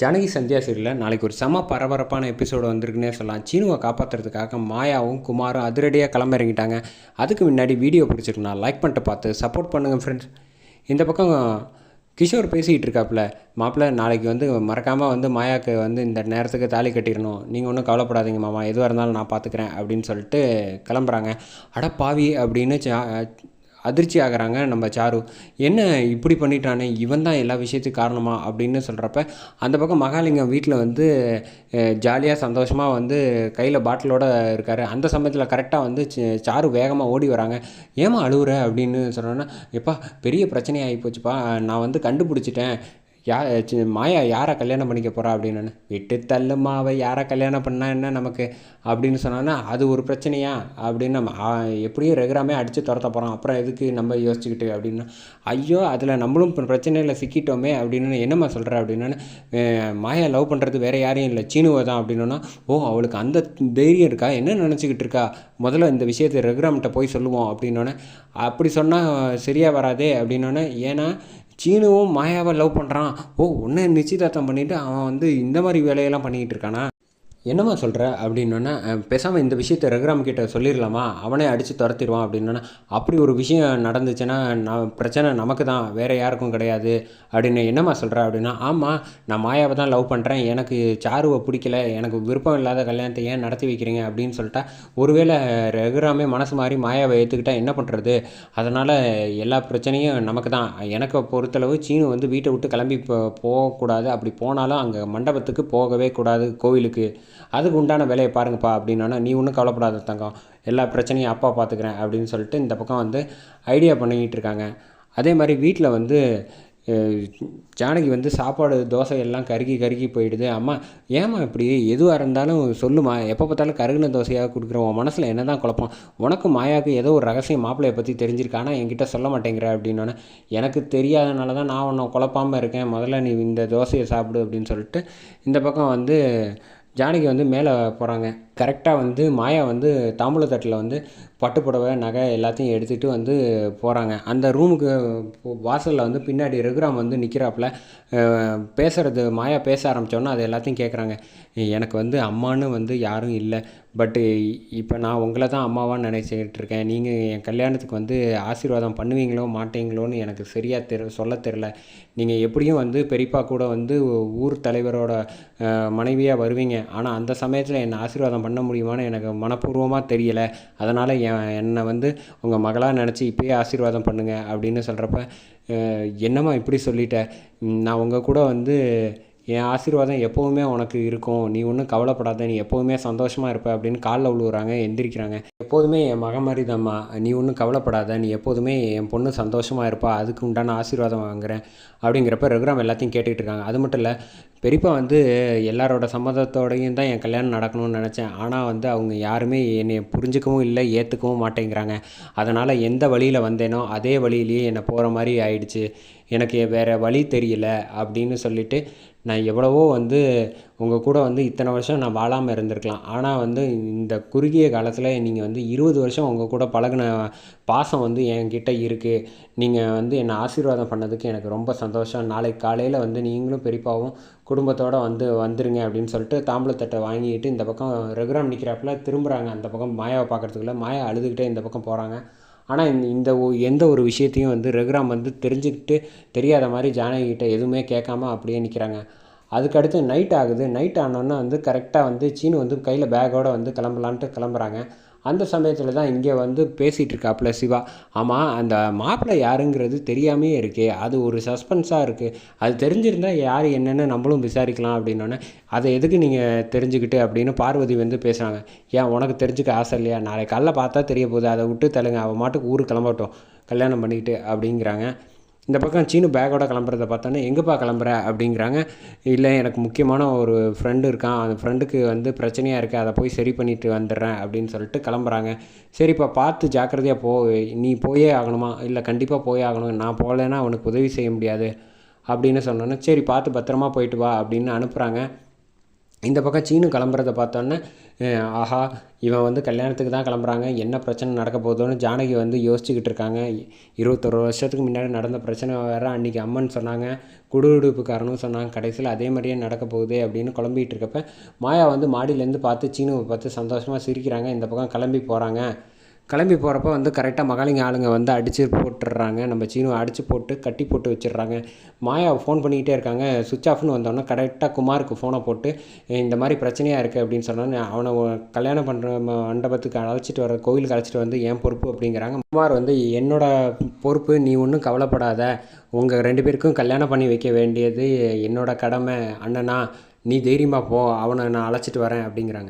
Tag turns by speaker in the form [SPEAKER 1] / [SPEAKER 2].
[SPEAKER 1] ஜானகி சந்தியா சீரியலில் நாளைக்கு ஒரு செம பரபரப்பான எபிசோடு வந்திருக்குன்னே சொல்லலாம். சீனுவை காப்பாற்றுறதுக்காக மாயாவும் குமாரும் அதிரடியாக கிளம்ப இறங்கிட்டாங்க அதுக்கு முன்னாடி வீடியோ பிடிச்சிருக்குண்ணா லைக் பண்ணிட்டு பார்த்து சப்போர்ட் பண்ணுங்கள் ஃப்ரெண்ட்ஸ் இந்த பக்கம் கிஷோர் பேசிக்கிட்டு இருக்காப்புல மாப்பிள்ளை நாளைக்கு வந்து மறக்காமல் வந்து மாயாவுக்கு வந்து இந்த நேரத்துக்கு தாலி கட்டிடணும். நீங்கள் ஒன்றும் கவலைப்படாதீங்க மாமா. எதுவாக இருந்தாலும் நான் பார்த்துக்கிறேன் அப்படின்னு சொல்லிட்டு கிளம்புறாங்க. அட பாவி அப்படின்னு அதிர்ச்சி ஆகுறாங்க நம்ம சாரு. என்ன இப்படி பண்ணிட்டானே? இவன் தான் எல்லா விஷயத்துக்கும் காரணமா? அப்படின்னு சொல்கிறப்ப அந்த பக்கம் மகாலிங்கம் வீட்டில் வந்து ஜாலியாக சந்தோஷமாக வந்து கையில் பாட்டிலோட இருக்கார். அந்த சமயத்தில் கரெக்டாக வந்து சாரு வேகமாக ஓடி வராங்க. ஏமா அழுகுற அப்படின்னு சொன்னோன்னா எப்பா பெரிய பிரச்சனையாகி போச்சுப்பா. நான் வந்து கண்டுபிடிச்சிட்டேன். யா மாயா யாரை கல்யாணம் பண்ணிக்க போகிறா அப்படின்னு? நான், விட்டு யாரை கல்யாணம் பண்ணால் என்ன நமக்கு? அப்படின்னு சொன்னான்னா அது ஒரு பிரச்சனையா? அப்படின்னு நம்ம எப்படியும் ரெகுராமே அடித்து துரத்த போகிறோம் அப்புறம் எதுக்கு நம்ம யோசிச்சுக்கிட்டு அப்படின்னா? ஐயோ அதில் நம்மளும் இப்போ பிரச்சனையில் சிக்கிட்டோமே அப்படின்னு என்னம்மா சொல்கிற அப்படின்னு? மாயா லவ் பண்ணுறது வேறு யாரையும் இல்லை. சீனுவை தான் அப்படின்னா ஓ அவளுக்கு அந்த தைரியம் இருக்கா? என்ன நினச்சிக்கிட்டு இருக்கா? முதல்ல இந்த விஷயத்தை ரெகுராம்கிட்ட போய் சொல்லுவோம் அப்படின்னோடனே அப்படி சொன்னால் சரியாக வராதே அப்படின்னோடனே ஏன்னா சீனுவும் மாயாவை லவ் பண்ணுறான் ஓ ஒன்று நிச்சயதார்த்தம் பண்ணிவிட்டு அவன் வந்து இந்த மாதிரி வேலையெல்லாம் பண்ணிக்கிட்டு இருக்கானா? என்னம்மா சொல்கிற அப்படின்னோன்னா பேசாமல் இந்த விஷயத்தை ரகுராம் கிட்ட சொல்லிடலாமா அவனே அடித்து துரத்திடுவான் அப்படின்னோன்னா அப்படி ஒரு விஷயம் நடந்துச்சுன்னா நான் பிரச்சனை நமக்கு தான் வேறு யாருக்கும் கிடையாது. அப்படின்னு என்னம்மா சொல்கிற அப்படின்னா ஆமாம் நான் மாயாவை தான் லவ் பண்ணுறேன் எனக்கு சாருவை பிடிக்கல. எனக்கு விருப்பம் இல்லாத கல்யாணத்தை ஏன் நடத்தி வைக்கிறீங்க? அப்படின்னு சொல்லிட்டா ஒருவேளை ரகுராமே மனசு மாதிரி மாயாவை ஏற்றுக்கிட்டா என்ன பண்ணுறது அதனால் எல்லா பிரச்சனையும் நமக்கு தான். எனக்கு பொறுத்தளவு சீனு வந்து வீட்டை விட்டு கிளம்பி போகக்கூடாது. அப்படி போனாலும் அங்கே மண்டபத்துக்கு போகவே கூடாது கோவிலுக்கு. அதுக்கு உண்டான வேலையை பாருங்கப்பா அப்படின்னா நீ ஒன்றும் கவலைப்படாத தங்கம். எல்லா பிரச்சனையும் அப்பா பார்த்துக்கிறேன் அப்படின்னு சொல்லிட்டு இந்த பக்கம் வந்து ஐடியா பண்ணிக்கிட்டு இருக்காங்க. அதே மாதிரி வீட்டில் வந்து ஜானகி வந்து சாப்பாடு தோசை எல்லாம் கருகி கருகி போயிடுது. அம்மா ஏம்மா இப்படி? எதுவாக இருந்தாலும் சொல்லுமா எப்போ பார்த்தாலும் கருகின தோசையாக கொடுக்குற உன் மனசில் என்ன தான் குழப்பம். உனக்கு மாயாவுக்கு ஏதோ ஒரு ரகசியம் மாப்பிள்ளையை பற்றி தெரிஞ்சிருக்கு. ஆனால் என்கிட்ட சொல்ல மாட்டேங்கிற அப்படின்னோடனே எனக்கு தெரியாதனால தான் நான் உன்னை குழப்பாமல் இருக்கேன். முதல்ல நீ இந்த தோசையை சாப்பிடு அப்படின்னு சொல்லிட்டு இந்த பக்கம் வந்து ஜானகி வந்து மேலே போகிறாங்க. கரெக்டாக வந்து மாயா வந்து தாம்பூலத்தட்டில் வந்து பட்டு புடவை நகை எல்லாத்தையும் எடுத்துகிட்டு வந்து போகிறாங்க. அந்த ரூமுக்கு வாசலில் வந்து பின்னாடி ரகுராம் வந்து நிற்கிறாப்புல. பேசுகிறது மாயா பேச ஆரம்பித்தோன்னா அது எல்லாத்தையும் கேட்குறாங்க. எனக்கு வந்து அம்மான்னு வந்து யாரும் இல்லை. பட்டு இப்போ நான் உங்களை தான் அம்மாவாக நினச்சிக்கிட்டு இருக்கேன் நீங்கள் என் கல்யாணத்துக்கு வந்து ஆசீர்வாதம் பண்ணுவீங்களோ மாட்டீங்களோன்னு எனக்கு சரியாக தெரு சொல்ல தெரில நீங்கள் எப்படியும் வந்து பெரியப்பா கூட வந்து ஊர் தலைவரோட மனைவியாக வருவீங்க. ஆனால் அந்த சமயத்தில் என்னை ஆசீர்வாதம் பண்ண முடியுமான்னு எனக்கு மனப்பூர்வமாக தெரியலை. அதனால் என் என்னை வந்து உங்கள் மகளாக நினச்சி இப்பயே ஆசீர்வாதம் பண்ணுங்கள் அப்படின்னு சொல்கிறப்ப என்னம்மா இப்படி சொல்லிட்டேன் நான் உங்கள் கூட வந்து என் ஆசீர்வாதம் எப்போவுமே உனக்கு இருக்கும். நீ ஒன்றும் கவலைப்படாத. நீ எப்போவுமே சந்தோஷமாக இருப்ப அப்படின்னு காலில் விழுவுறாங்க எந்திரிக்கிறாங்க. எப்போதுமே என் மகன் மாதிரி தாம்மா நீ ஒன்றும் கவலைப்படாத. நீ எப்போதுமே என் பொண்ணு சந்தோஷமாக இருப்பா. அதுக்கு உண்டான ஆசீர்வாதம் வாங்குறேன் அப்படிங்கிறப்ப ரகுராம் எல்லாத்தையும் கேட்டுக்கிட்டு இருக்காங்க. அது மட்டும் இல்லை பெரியப்பா வந்து எல்லாரோட சம்மதத்தோடையும் தான் என் கல்யாணம் நடக்கணும்னு நினச்சேன். ஆனால் வந்து அவங்க யாருமே என்னை புரிஞ்சுக்கவும் இல்லை ஏற்றுக்கவும் மாட்டேங்கிறாங்க. அதனால் எந்த வழியில் வந்தேனோ அதே வழியிலேயே என்னை போகிற மாதிரி ஆயிடுச்சு. எனக்கு வேறு வழி தெரியல அப்படின்னு சொல்லிட்டு நான் எவ்வளவோ வந்து உங்கள் கூட வந்து இத்தனை வருஷம் நான் வாழாமல் இருந்திருக்கலாம். ஆனால் வந்து இந்த குறுகிய காலத்தில் நீங்கள் வந்து இருபது வருஷம் உங்கள் கூட பழகுன பாசம் வந்து என்கிட்ட இருக்குது நீங்கள் வந்து என்னை ஆசீர்வாதம் பண்ணதுக்கு எனக்கு ரொம்ப சந்தோஷம். நாளைக்கு காலையில் வந்து நீங்களும் பெரியப்பாவும் குடும்பத்தோடு வந்து வந்துருங்க அப்படின்னு சொல்லிட்டு தாம்பூலத்தட்டை வாங்கிட்டு இந்த பக்கம் ரகுராம் நிற்கிறாப்புல திரும்புகிறாங்க அந்த பக்கம் மாயாவை பார்க்கறதுக்குள்ள மாயா அழுதுகிட்டே இந்த பக்கம் போகிறாங்க ஆனால் இந்த இந்த எந்த ஒரு விஷயத்தையும் வந்து ரகுராம் வந்து தெரிஞ்சுக்கிட்டு தெரியாத மாதிரி ஜானகிட்ட எதுவுமே கேட்காம அப்படியே நிற்கிறாங்க அதுக்கடுத்து நைட் ஆகுது. நைட் ஆனோன்னே வந்து கரெக்டாக வந்து சீனு வந்து கையில் பேக்கோடு வந்து கிளம்பலான்ட்டு கிளம்புறாங்க. அந்த சமயத்தில் தான் இங்கே வந்து பேசிகிட்டு இருக்காப்புல சிவா. ஆமாம் அந்த மாப்பிள்ளை யாருங்கிறது தெரியாமே இருக்கே. அது ஒரு சஸ்பென்ஸாக இருக்குது அது தெரிஞ்சிருந்தால் யார் என்னென்னு நம்மளும் விசாரிக்கலாம் அப்படின்னோடனே அதை எதுக்கு நீங்கள் தெரிஞ்சுக்கிட்டு? அப்படின்னு பார்வதி வந்து பேசுகிறாங்க ஏன் உனக்கு தெரிஞ்சுக்க ஆசை இல்லையா? நாளைக்கு காலைல பார்த்தா தெரிய போகுது. அதை விட்டு தள்ளுங்க. அவன் மாட்டுக்கு ஊருக்கு கிளம்பட்டும். கல்யாணம் பண்ணிக்கிட்டு அப்படிங்கிறாங்க. இந்த பக்கம் சீனு பேக்கோட கிளம்புறத பார்த்தோன்னே எங்கேப்பா கிளம்புற? அப்படிங்கிறாங்க. இல்லை எனக்கு முக்கியமான ஒரு ஃப்ரெண்டு இருக்கான். அந்த ஃப்ரெண்டுக்கு வந்து பிரச்சனையாக இருக்குது அதை போய் சரி பண்ணிட்டு வந்துடுறேன் அப்படின்னு சொல்லிட்டு கிளம்புறாங்க. சரிப்பா பார்த்து ஜாக்கிரதையாக போ. நீ போயே ஆகணுமா? இல்லை கண்டிப்பாக போயே ஆகணும். நான் போகலைன்னா அவனுக்கு உதவி செய்ய முடியாது அப்படின்னு சொன்னோன்னே சரி பார்த்து பத்திரமா போயிட்டு வா அப்படின்னு அனுப்புகிறாங்க இந்த பக்கம் சீனு கிளம்புறத பார்த்தோன்னே ஆஹா இவன் வந்து கல்யாணத்துக்கு தான் கிளம்புறாங்க என்ன பிரச்சனை நடக்க போதோன்னு ஜானகி வந்து யோசிச்சுக்கிட்டு இருக்காங்க. இருபத்தொரு வருஷத்துக்கு முன்னாடி நடந்த பிரச்சனை வேறு அன்றைக்கி அம்மன் சொன்னாங்க குடுகுடுப்புக்காரனும் சொன்னாங்க கடைசியில் அதே மாதிரியே நடக்க போகுது அப்படின்னு குழம்பிகிட்டு இருக்கப்ப மாயா வந்து மாடியிலேருந்து பார்த்து சீனுவை பார்த்து சந்தோஷமாக சிரிக்கிறாங்க இந்த பக்கம் கிளம்பி போகிறாங்க கிளம்பி போகிறப்ப வந்து கரெக்டாக மகாலிங்க ஆளுங்க வந்து அடித்து போட்டுடுறாங்க. நம்ம சீனுவை அடித்து போட்டு கட்டி போட்டு வச்சிடுறாங்க. மாயா ஃபோன் பண்ணிக்கிட்டே இருக்காங்க. சுவிட்ச் ஆஃப்னு வந்தோடனே கரெக்டாக குமாருக்கு ஃபோனை போட்டு இந்த மாதிரி பிரச்சனையாக இருக்குது அப்படின்னு சொன்னோன்னே அவனை கல்யாணம் பண்ணுற மண்டபத்துக்கு அழைச்சிட்டு வர கோயிலுக்கு அழைச்சிட்டு வந்து என் பொறுப்பு? அப்படிங்கிறாங்க. குமார் வந்து என்னோட பொறுப்பு நீ ஒன்றும் கவலைப்படாத. உங்கள் ரெண்டு பேருக்கும் கல்யாணம் பண்ணி வைக்க வேண்டியது என்னோட கடமை. அண்ணனா நீ தைரியமாக போ. அவனை நான் அழைச்சிட்டு வரேன் அப்படிங்கிறாங்க.